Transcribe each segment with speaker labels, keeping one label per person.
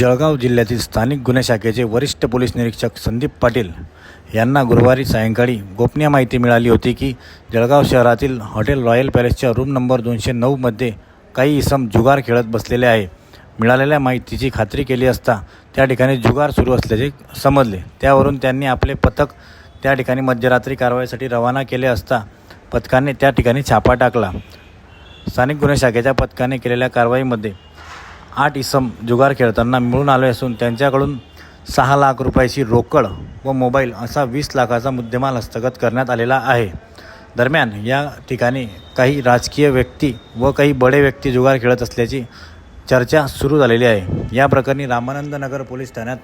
Speaker 1: जळगाव जिल्ह्यातील स्थानिक गुन्हे शाखेचे वरिष्ठ पोलीस निरीक्षक संदीप पाटील यांना गुरुवारी सायंकाळी गोपनीय माहिती मिळाली होती की जळगाव शहरातील हॉटेल रॉयल पॅलेसच्या रूम नंबर दोनशे नऊमध्ये काही इसम जुगार खेळत बसलेले आहे. मिळालेल्या माहितीची खात्री केली असता त्या ठिकाणी जुगार सुरू असल्याचे समजले. त्यावरून त्यांनी आपले पथक त्या ठिकाणी मध्यरात्री कारवाईसाठी रवाना केले असता पथकाने त्या ठिकाणी छापा टाकला. स्थानिक गुन्हे शाखेच्या पथकाने केलेल्या कारवाईमध्ये आठ इसम जुगार खेळताना मिळून आले असून त्यांच्याकडून सहा लाख रुपयाची रोकड व मोबाईल असा वीस लाखाचा मुद्देमाल हस्तगत करण्यात आलेला आहे. दरम्यान या ठिकाणी काही राजकीय व्यक्ती व काही बडे व्यक्ती जुगार खेळत असल्याची चर्चा सुरू झालेली आहे. या प्रकरणी रामानंद नगर पोलीस ठाण्यात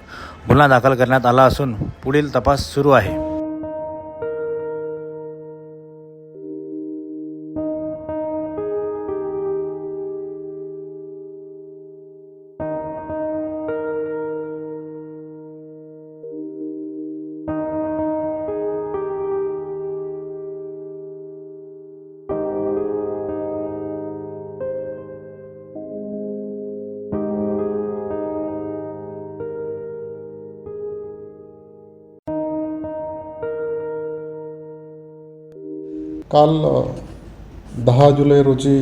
Speaker 1: गुन्हा दाखल करण्यात आला असून पुढील तपास सुरू आहे.
Speaker 2: काल दहा जुलै रोजी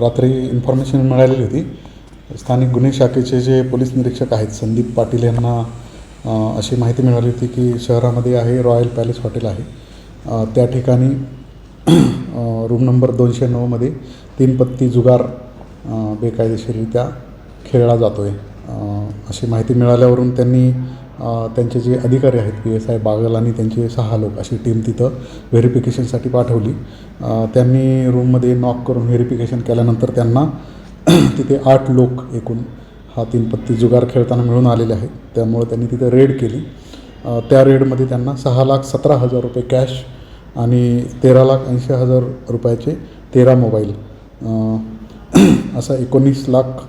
Speaker 2: रात्री इन्फॉर्मेशन मिळालेली होती. स्थानिक गुन्हे शाखेचे जे पोलीस निरीक्षक आहेत संदीप पाटील यांना अशी माहिती मिळाली होती की शहरामध्ये आहे रॉयल पॅलेस हॉटेल आहे. त्या ठिकाणी रूम नंबर दोनशे नऊमध्ये तीन पत्ती जुगार बेकायदेशीररित्या खेळला जातो आहे अशी माहिती मिळाल्यावरून त्यांनी त्यांचे जे अधिकारी आहेत पी एस आय बागल आणि त्यांचे सहा लोक अशी टीम तिथं व्हेरिफिकेशनसाठी पाठवली. त्यांनी रूममध्ये नॉक करून व्हेरिफिकेशन केल्यानंतर त्यांना तिथे आठ लोक एकूण हा तीन पत्ती जुगार खेळताना मिळून आलेले आहेत. त्यामुळे त्यांनी तिथं रेड केली. त्या रेडमध्ये त्यांना सहा लाख सतरा हजार रुपये कॅश आणि तेरा लाख ऐंशी हजार रुपयाचे तेरा मोबाईल असा एकोणीस लाख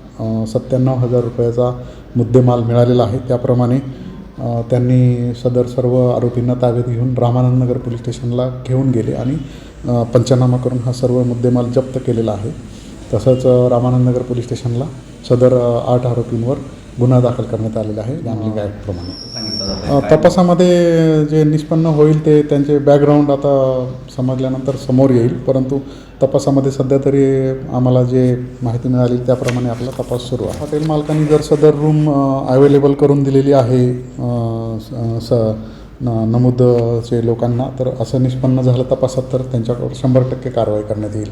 Speaker 2: सत्त्याण्णव हजार रुपयाचा मुद्देमाल मिळालेला आहे. त्याप्रमाणे त्यांनी सदर सर्व आरोपींना ताब्यात घेऊन रामानंदनगर पोलीस स्टेशनला घेऊन गेले आणि पंचनामा करून हा सर्व मुद्देमाल जप्त केलेला आहे. तसंच रामानंदनगर पोलीस स्टेशनला सदर आठ आरोपींवर गुन्हा दाखल करण्यात आलेला आहे. गॅमलिंग ॲक्टप्रमाणे अ, तपासामध्ये जे निष्पन्न होईल ते त्यांचे बॅकग्राऊंड आता समजल्यानंतर समोर येईल. परंतु तपासामध्ये सध्या तरी आम्हाला जे माहिती मिळाली त्याप्रमाणे आपला तपास सुरू आहे. हॉटेल मालकांनी जर सदर रूम अवेलेबल करून दिलेली आहे स स- न नमूदचे लोकांना तर असं निष्पन्न झालं तपासात तर त्यांच्याकडं शंभर टक्के कारवाई करण्यात येईल.